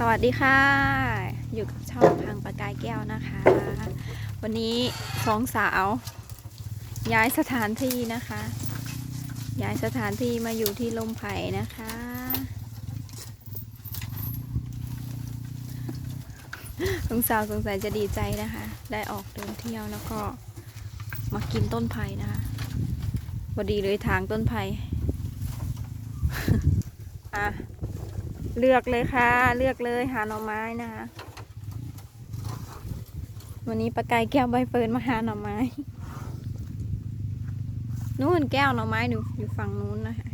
สวัสดีค่ะ อยู่กับช่องพังประกายแก้วนะคะ วันนี้สองสาว ย้ายสถานที่นะคะ ย้ายสถานที่มาอยู่ที่ลมไผ่นะคะ สองสาวสงสัยจะดีใจนะคะ ได้ออกเดินเที่ยวแล้วก็มากินต้นไผ่นะคะพอดีเลยทางต้นไผ่อะ เลือกเลยค่ะ เลือกเลยหาหน่อไม้นะคะ วันนี้ปลากายแก้วใบเฟิร์นมาหาหน่อไม้ นู่นแก้วหน่อไม้อยู่อยู่ฝั่งนู้นนะคะ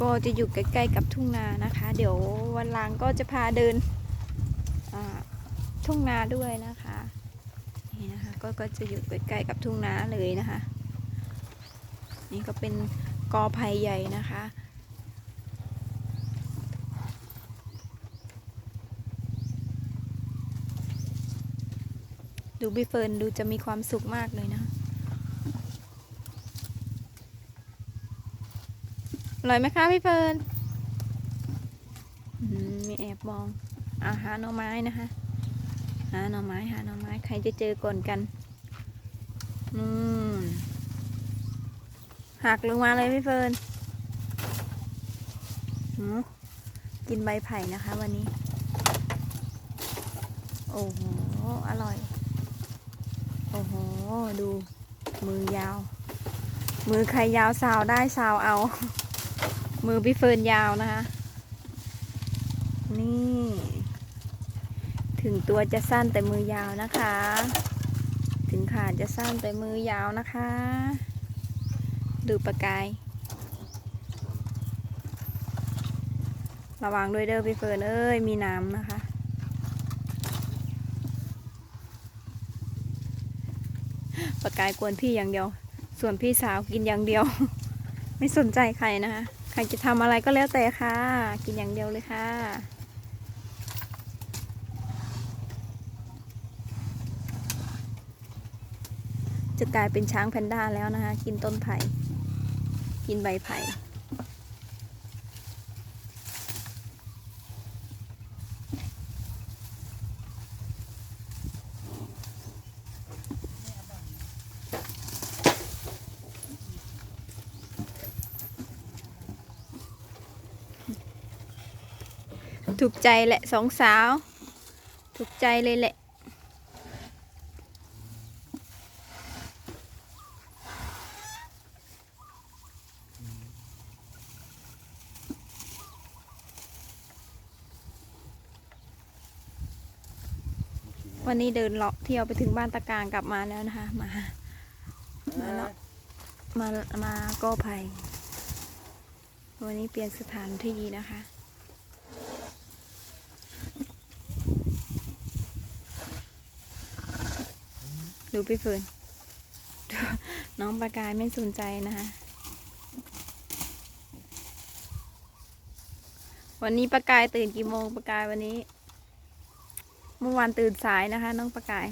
ก็จะอยู่ใกล้ๆกับทุ่งนานะคะ เดี๋ยววันหลังก็จะพาเดินทุ่งนาด้วยนะคะ ก็ก็จะอยู่ใกล้ๆกับทุ่งนาเลยนะคะ นี่ก็เป็นกอไผ่ใหญ่นะคะดูพี่เฟิร์นดูจะมีความสุขมากเลยนะ อร่อยไหมคะพี่เฟิร์นมมีแอบมองอาหารหน่อไม้นะคะ หาหน่อไม้หาหน่อไม้ใครจะเจอก่อนกันอืมหักลงมาเลยพี่เฟิร์นหืมกินใบไผ่นะคะวันนี้ โอ้โห อร่อย โอ้โห ดู มือยาว มือใครยาวสาวได้สาวเอา มือพี่เฟิร์นยาวนะคะ นี่ ถึงตัวจะสั้นแต่มือยาวนะคะ ถึงขาจะสั้นแต่มือยาวนะคะ ดูประกาย ระวังด้วยเด้อพี่เฟิร์นเอ้ย มีน้ำนะคะ ประกายกวนพี่อย่างเดียว ส่วนพี่สาวกินอย่างเดียว ไม่สนใจใครนะคะ ใครจะทำอะไรก็แล้วแต่ค่ะ กินอย่างเดียวเลยค่ะ จะกลายเป็นช้างแพนด้าแล้วนะคะ กินต้นไผ่ กินใบไผ่ถูกใจแหละสองสาว ถูกใจเลยแหละ นนี้เดินเลาะเที่ยวไปถึงบ้านตะกางกลับมาแล้วนะคะ มา มาเลาะมามาก็ภัยวันนี้เปลี่ยนสถานที่นะคะดูพี่เฟิร์นน้องประกายไม่สนใจนะคะ วันนี้ประกายตื่นกี่โมงประกายวันนี้ เมื่อวานตื่นสายนะคะ น้องประกาย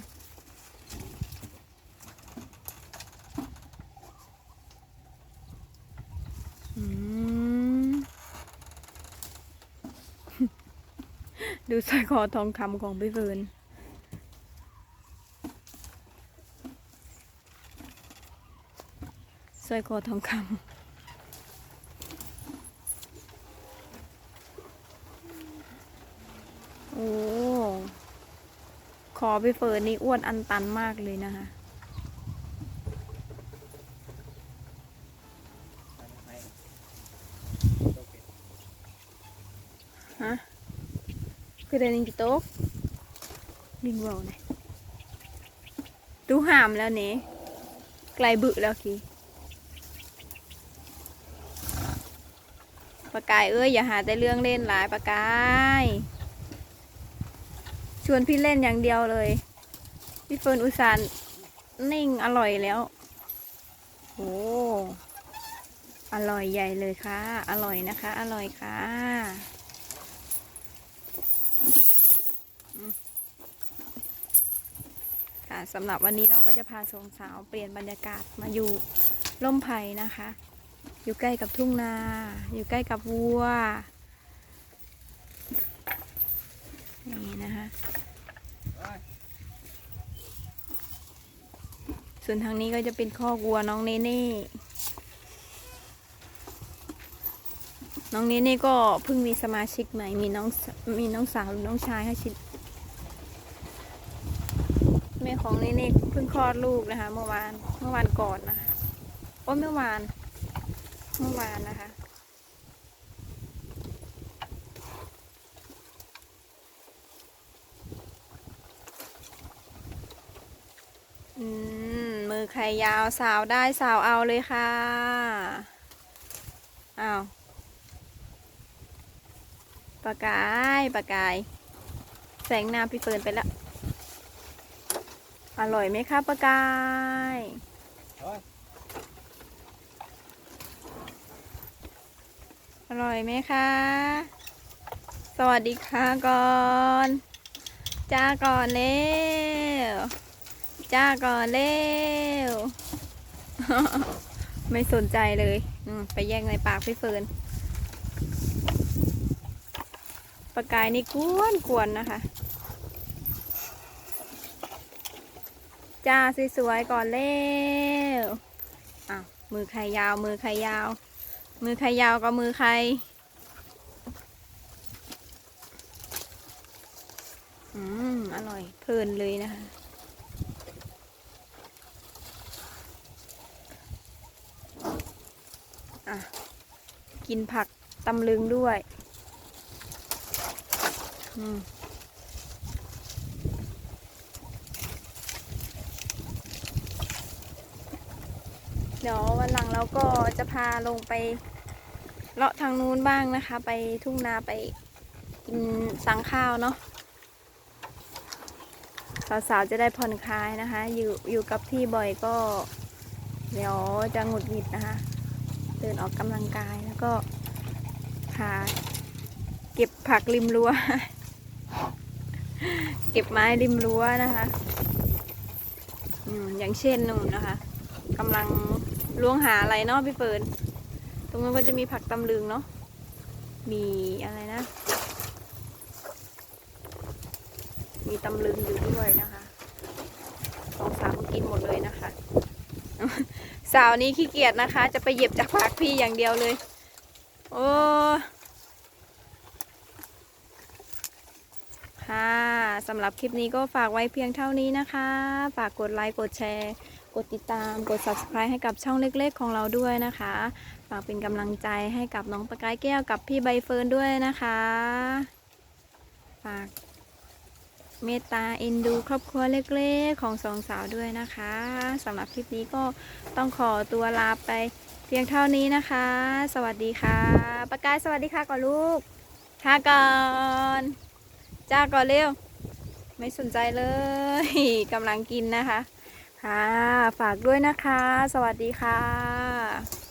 ดูสร้อยคอทองคำของพี่เฟิร์นสร้อยคอทองคำโอ้ คอพี่เฟิร์นนี่อ้วนอันตันมากเลยนะคะ ฮะคือเดินกี่โต๊ะบิงเวลเนี่ยดูหามแล้วเนี่ยไกลบึแล้วคีปากกายเอ้ยอย่าหาแต่เรื่องเล่นหลายปากกาย ชวนพี่เล่นอย่างเดียวเลย พี่เฟิร์นอุตส่าห์นิ่งอร่อยแล้วโอ้อร่อยใหญ่เลยค่ะ อร่อยนะคะ อร่อยค่ะค่ะสำหรับวันนี้เราก็จะพาสองสาวเปลี่ยนบรรยากาศมาอยู่ร่มไผ่นะคะ อยู่ใกล้กับทุ่งนา อยู่ใกล้กับวัว นี่นะคะ ส่วนทางนี้ก็จะเป็นข้อกวัวน้องเนเน่น้องเนเน่ก็เพิ่งมีสมาชิกใหม่ มีน้องมีน้องสาวหรือน้องชายให้ชิดแม่ของเนเน่เพิ่งคลอดลูกนะคะ เมื่อวานเมื่อวานก่อนนะคะโอ้เมื่อวาน เมื่อวานนะคะ อื มมือใครยาวสาวได้สาวเอาเลยค่ะอ้าวปากกายปากกาย แสงหน้าพี่เฟิร์นไปแล้ว อร่อยไหมคะปากกายเฮ้ยอร่อยไหมคะ สวัสดีค่ะก่อน จ้าก่อนเร็ว จ้าก่อนเร็ว ไม่สนใจเลยไปแย่งในปากพี่เฟิร์นปากกายนี่กวนกวนๆนะคะ จ้าสวยๆก่อนเร็วอ้าวมือใครยาว มือใครยาว มือใครยาวก็มือใครอืม อร่อยเพลินเลยนะคะ กินผักตำลึงด้วยเดี๋ยววันหลังเราก็จะพาลงไปเลาะทางนู้นบ้างนะคะ ไปทุ่งนาไปกินสังข้าวเนาะสาวๆจะได้ผ่อนคลายนะคะ อยู่อยู่กับที่บ่อยก็ เดี๋ยวจะหงุดหงิดนะคะ เดินออกกำลังกายแล้วก็พาเก็บผักริมรั้ว เก็บไม้ริมรั้วนะคะอืมอย่างเช่นนู่นนะคะกำลังล้วงหาอะไรเนาะพี่เฟิร์นตรงนั้นก็จะมีผักตำลึงเนาะมีอะไรนะ มีตำลึงอยู่ด้วยนะคะสองสามกินหมดเลยนะคะ สาวนี้ขี้เกียจนะคะ จะไปเหยียบจากปากพี่อย่างเดียวเลย โอ้ค่ะสำหรับคลิปนี้ก็ฝากไว้เพียงเท่านี้นะคะ ฝากกดไลค์ กดแชร์ กดติดตาม กด subscribe ให้กับช่องเล็กๆ ของเราด้วยนะคะ ฝากเป็นกำลังใจให้กับน้องประกายแก้วกับพี่ใบเฟิร์นด้วยนะคะ ฝาก เมตตาเอ็นดูครอบครัวเล็กๆ ของสองสาวด้วยนะคะสำหรับคลิปนี้ก็ต้องขอตัวลาไปเพียงเท่านี้นะคะ สวัสดีค่ะ ประกายสวัสดีค่ะก่อนลูกค่ะก่อนจ้าก่อนเร็ว ไม่สนใจเลยกำลังกินนะคะค่ะฝากด้วยนะคะ สวัสดีค่ะ